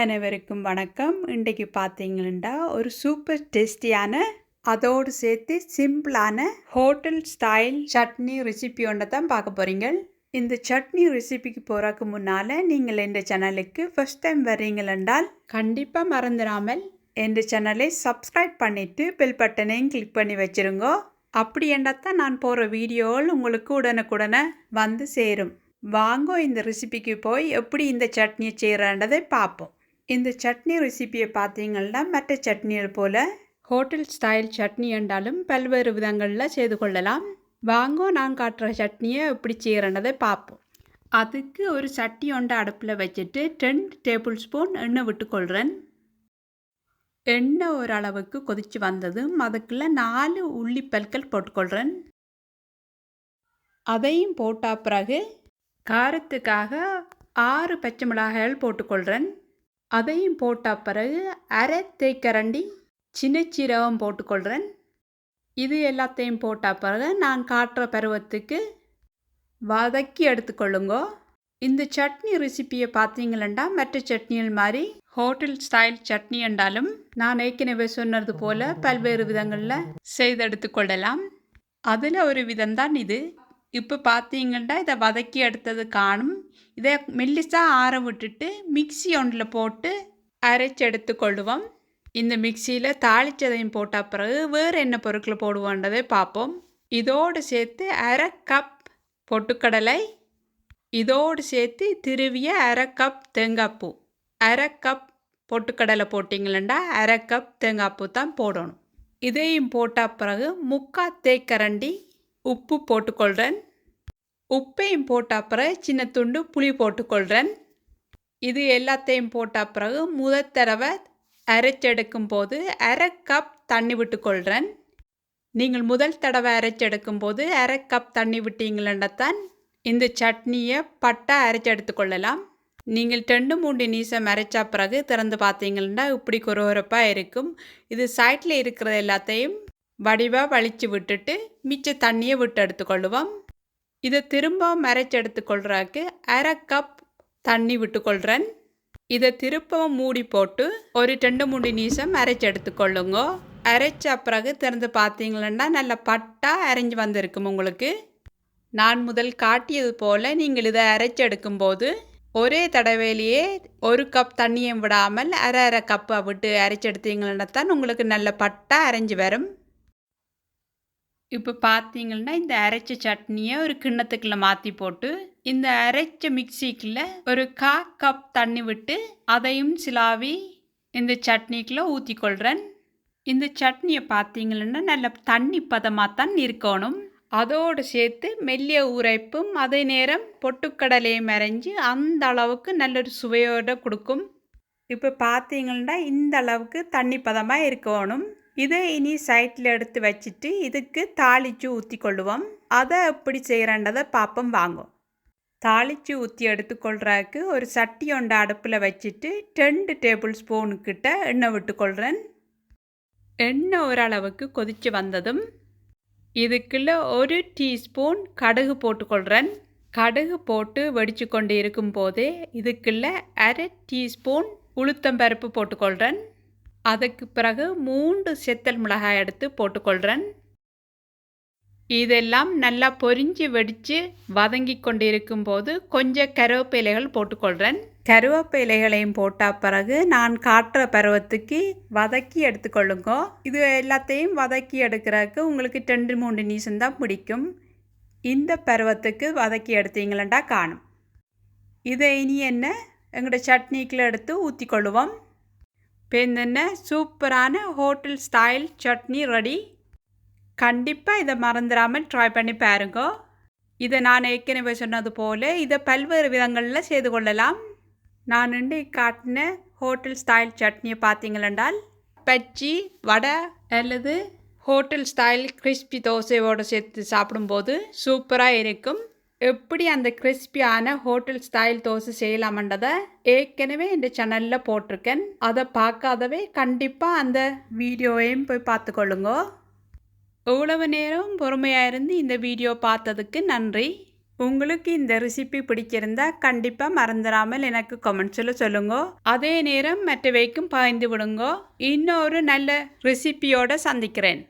அனைவருக்கும் வணக்கம். இன்றைக்கு பார்த்தீங்கன்னா ஒரு சூப்பர் டேஸ்டியான அதோடு சேர்த்து சிம்பிளான ஹோட்டல் ஸ்டைல் சட்னி ரெசிபி ஒன்றை தான் பார்க்க போகிறீங்க இந்த சட்னி ரெசிபிக்கு போகிறதுக்கு முன்னால் நீங்கள் இந்த சேனலுக்கு ஃபர்ஸ்ட் டைம் வர்றீங்களென்றால் கண்டிப்பாக மறந்துடாமல் இந்த சேனலை சப்ஸ்கிரைப் பண்ணிவிட்டு பெல் பட்டனையும் கிளிக் பண்ணி வச்சுருங்க. அப்படி தான் நான் போகிற வீடியோவில் உங்களுக்கு உடனுக்குடனே வந்து சேரும். வாங்க இந்த ரெசிபிக்கு போய் எப்படி இந்த சட்னியை செய்கிறன்றதை பார்ப்போம். இந்த சட்னி ரெசிபியை பார்த்தீங்கன்னா மற்ற சட்னிகள் போல் ஹோட்டல் ஸ்டைல் சட்னி என்றாலும் பல்வேறு விதங்களில் செய்து கொள்ளலாம். வாங்கோ நான் காட்டுற சட்னியை எப்படி செய்கிறன்றதை பார்ப்போம். அதுக்கு ஒரு சட்டி ஒன்றை அடுப்பில் வச்சுட்டு டென் டேபிள் ஸ்பூன் எண்ணெய் விட்டுக்கொள்கிறேன் எண்ணெய் ஓரளவுக்கு கொதித்து வந்ததும் அதுக்குள்ளே நாலு உள்ளி பல்கள் போட்டுக்கொள்கிறேன் அதையும் போட்ட பிறகு காரத்துக்காக ஆறு பச்சை மிளகாய்கள் போட்டுக்கொள்கிறேன் அதையும் போட்ட பிறகு அரை தேக்கரண்டி சின்ன சீரகம் போட்டுக்கொள்கிறேன் இது எல்லாத்தையும் போட்ட பிறகு நான் காட்டுற பருவத்துக்கு வதக்கி எடுத்துக்கொள்ளுங்க. இந்த சட்னி ரெசிப்பியை பார்த்தீங்களா மற்ற சட்னிகள் மாதிரி ஹோட்டல் ஸ்டைல் சட்னி என்றாலும் நான் ஏற்கனவே சொன்னது போல் பல்வேறு விதங்களில் செய்தெடுத்து கொள்ளலாம். அதில் ஒரு விதம்தான் இது. இப்போ பார்த்தீங்கன்னா இதை வதக்கி எடுத்தது காணும். இதை மெல்லிசாக ஆற விட்டுட்டு மிக்சி ஒன்றில் போட்டு அரைச்சி எடுத்துக்கொள்ளுவோம் இந்த மிக்சியில் தாளிச்சதையும் போட்ட பிறகு வேறு என்ன பொருட்களை போடுவோன்றதை பார்ப்போம். இதோடு சேர்த்து அரை கப் பொட்டுக்கடலை இதோடு சேர்த்து திருவிய அரை கப் தேங்காய்ப்பூ அரை கப் பொட்டுக்கடலை போட்டிங்களா அரை கப் தேங்காய்ப்பூ தான் போடணும். இதையும் போட்ட பிறகு முக்கா தேக்கரண்டி உப்பு போட்டுக்கொள்கிறேன் உப்பையும் போட்ட பிறகு சின்ன துண்டு புளி போட்டுக்கொள்கிறேன் இது எல்லாத்தையும் போட்ட பிறகு முதல் தடவை அரைச்செடுக்கும் போது அரை கப் தண்ணி விட்டுக்கொள்கிறேன் நீங்கள் முதல் தடவை அரைச்செடுக்கும் போது அரை கப் தண்ணி விட்டீங்களேன்டத்தான் இந்த சட்னியை பட்டா அரைச்சி எடுத்துக்கொள்ளலாம். நீங்கள் ரெண்டு மூன்று நீசம் அரைச்சா பிறகு திறந்து பார்த்தீங்கன்னா இப்படி குறகுறப்பாக இருக்கும். இது சைட்டில் இருக்கிற எல்லாத்தையும் வடிவாக வலிச்சு விட்டுட்டு மிச்ச தண்ணியை விட்டு எடுத்துக்கொள்ளுவோம். இதை திரும்ப மறைச்சி எடுத்துக்கொள்றாக்கு அரை கப் தண்ணி விட்டுக்கொள்கிறேன் இதை திருப்பவும் மூடி போட்டு ஒரு ரெண்டு மூணு நிமிஷம் அரைச்சி எடுத்துக்கொள்ளுங்க. அரைச்ச பிறகு திறந்து பார்த்தீங்களன்னா நல்ல பட்டாக அரைஞ்சி வந்திருக்கும் உங்களுக்கு. நான் முதல் காட்டியது போல் நீங்கள் இதை அரைச்சி எடுக்கும்போது ஒரே தடவையிலேயே ஒரு கப் தண்ணியும் விடாமல் அரை அரை கப்பை விட்டு அரைச்சி எடுத்தீங்கன்னா தான் உங்களுக்கு நல்ல பட்டாக அரைஞ்சி வரும். இப்போ பார்த்தீங்கன்னா இந்த அரைச்ச சட்னியை ஒரு கிண்ணத்துக்குள்ளே மாற்றி போட்டு இந்த அரைச்ச மிக்சிக்குள்ளே ஒரு கா கப் தண்ணி விட்டு அதையும் சிலாவி இந்த சட்னிக்குள்ளே ஊற்றிக்கொள்கிறேன் இந்த சட்னியை பார்த்தீங்கன்னா நல்ல தண்ணி பதமாக தான் இருக்கணும். அதோடு சேர்த்து மெல்லிய உரைப்பும் அதே நேரம் பொட்டுக்கடலையும் மறைஞ்சு அந்த அளவுக்கு நல்ல ஒரு சுவையோடு கொடுக்கும். இப்போ பார்த்தீங்கன்னா இந்த அளவுக்கு தண்ணி பதமாக இருக்கணும். இதை இனி சைட்டில் எடுத்து வச்சுட்டு இதுக்கு தாளித்து ஊற்றி கொள்ளுவோம் அதை எப்படி செய்கிறன்றதை பார்ப்போம் வாங்கும் தாளித்து ஊற்றி எடுத்துக்கொள்றதுக்கு ஒரு சட்டி ஒன்று அடுப்பில் வச்சுட்டு ரெண்டு டேபிள் ஸ்பூனுக்கிட்ட எண்ணெய் விட்டுக்கொள்கிறேன் எண்ணெய் ஓரளவுக்கு கொதித்து வந்ததும் இதுக்குள்ள ஒரு டீஸ்பூன் கடுகு போட்டுக்கொள்கிறேன் கடுகு போட்டு வெடித்து கொண்டு இருக்கும் போதே இதுக்குள்ள அரை டீஸ்பூன் உளுத்தம்பருப்பு போட்டுக்கொள்கிறேன் அதுக்கு பிறகு மூன்று செத்தல் மிளகாய் எடுத்து போட்டுக்கொள்கிறேன் இதெல்லாம் நல்லா பொரிஞ்சு வெடித்து வதங்கி கொண்டு இருக்கும்போது கொஞ்சம் கருவேப்பிலைகள் போட்டுக்கொள்கிறேன் கருவேப்பிலைகளையும் போட்ட பிறகு நான் காட்டுற பருவத்துக்கு வதக்கி எடுத்துக்கொள்ளுங்க. இது எல்லாத்தையும் வதக்கி எடுக்கிறதுக்கு உங்களுக்கு ரெண்டு மூணு நிமிஷம் தான் பிடிக்கும். இந்த பருவத்துக்கு வதக்கி எடுத்தீங்களா காணும். இதை இனி என்ன? எங்களோட சட்னிக்கில் எடுத்து ஊற்றி கொள்ளுவோம் இப்போ சூப்பரான ஹோட்டல் ஸ்டைல் சட்னி ரெடி. கண்டிப்பாக இதை மறந்துடாமல் ட்ரை பண்ணி பாருங்க. இதை நான் ஏற்கனவே சொன்னது போல் இதை பல்வேறு விதங்களில் செய்து கொள்ளலாம். நான் இன்று காட்டின ஹோட்டல் ஸ்டைல் சட்னியை பார்த்தீங்களென்றால் பச்சி வடை அல்லது ஹோட்டல் ஸ்டைல் கிறிஸ்பி தோசையோடு சேர்த்து சாப்பிடும்போது சூப்பராக இருக்கும். எப்படி அந்த கிறிஸ்பியான ஹோட்டல் ஸ்டைல் தோசை செய்யலாமன்றதை ஏற்கனவே இந்த சேனலில் போட்டிருக்கேன். அதை பார்க்காதவே கண்டிப்பாக அந்த வீடியோவையும் போய் பார்த்துக்கொள்ளுங்க. இவ்வளவு நேரம் பொறுமையாக இருந்து இந்த வீடியோ பார்த்ததுக்கு நன்றி. உங்களுக்கு இந்த ரெசிபி பிடிச்சிருந்தா கண்டிப்பாக மறந்துடாமல் எனக்கு கமெண்ட்ஸில் சொல்லுங்க. அதே நேரம் மற்றவைக்கும் பகிர்ந்து விடுங்க. இன்னொரு நல்ல ரெசிபியோடு சந்திக்கிறேன்.